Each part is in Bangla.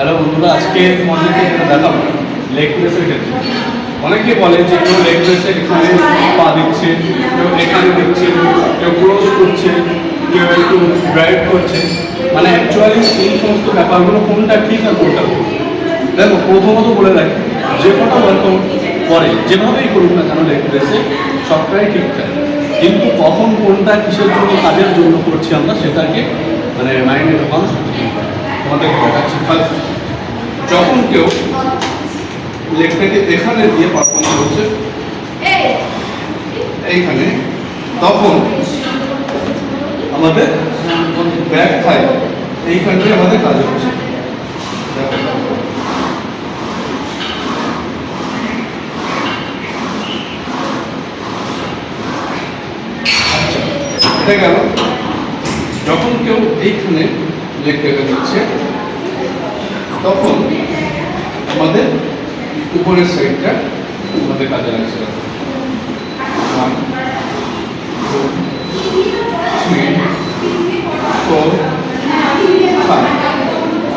হ্যালো বন্ধুরা, আজকে তোমাদেরকে যেটা দেখাবো লেগ প্রেসের ক্ষেত্রে অনেকে বলে যে কেউ লেগ প্রেসে এখানে পা দিচ্ছে, কেউ এখানে দিচ্ছে কেউ ক্লোজ করছে, কেউ একটু ড্রাইভ করছে। মানে অ্যাকচুয়ালি এই সমস্ত ব্যাপারগুলো কোনটা ঠিক আর কোনটা দেখো, প্রথমত বলে রাখি, যে কোনো ওয়ার্কআউট করে, যেভাবেই করুক না কেন লেগ প্রেসে সবটাই ঠিকঠাক। কিন্তু কখন কোনটা কিসের জন্য কাজের জন্য করছি আমরা সেটাকে তোমাদের দেখাচ্ছি যখন কেউ লেগটাকে এখানে দিয়ে পারফর্ম করছে, এইখানে, তখন আমাদের ব্যাক থাই এইখানটায় আমাদের কাজ হচ্ছে। আচ্ছা গেল। যখন কেউ এইখানে লেগটাকে দিচ্ছে তখন আমাদের উপরের সাইডটা আমাদের কাজে লাগছে One, two, three,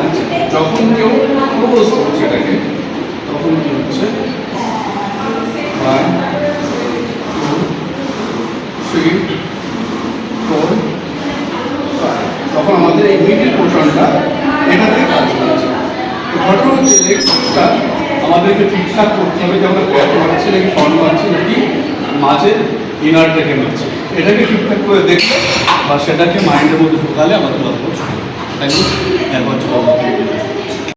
আচ্ছা যখন কেউ ক্লোজ করছে এটাকে তখন কি হচ্ছে? তখন আমাদের এই মিডিল পোর্শনটা এটাতে কাজ করছে আমাদেরকে ঠিকঠাক করতে হবে যে আমরা ব্যাট মারছি নাকি ফ্রন্ট মারছি নাকি মাঝে ইনারটাকে মারছি। এটাকে ঠিকঠাক করে দেখলে বা সেটাকে মাইন্ডের মধ্যে ঢোকালে আমাদের লক্ষ্য তাই একবার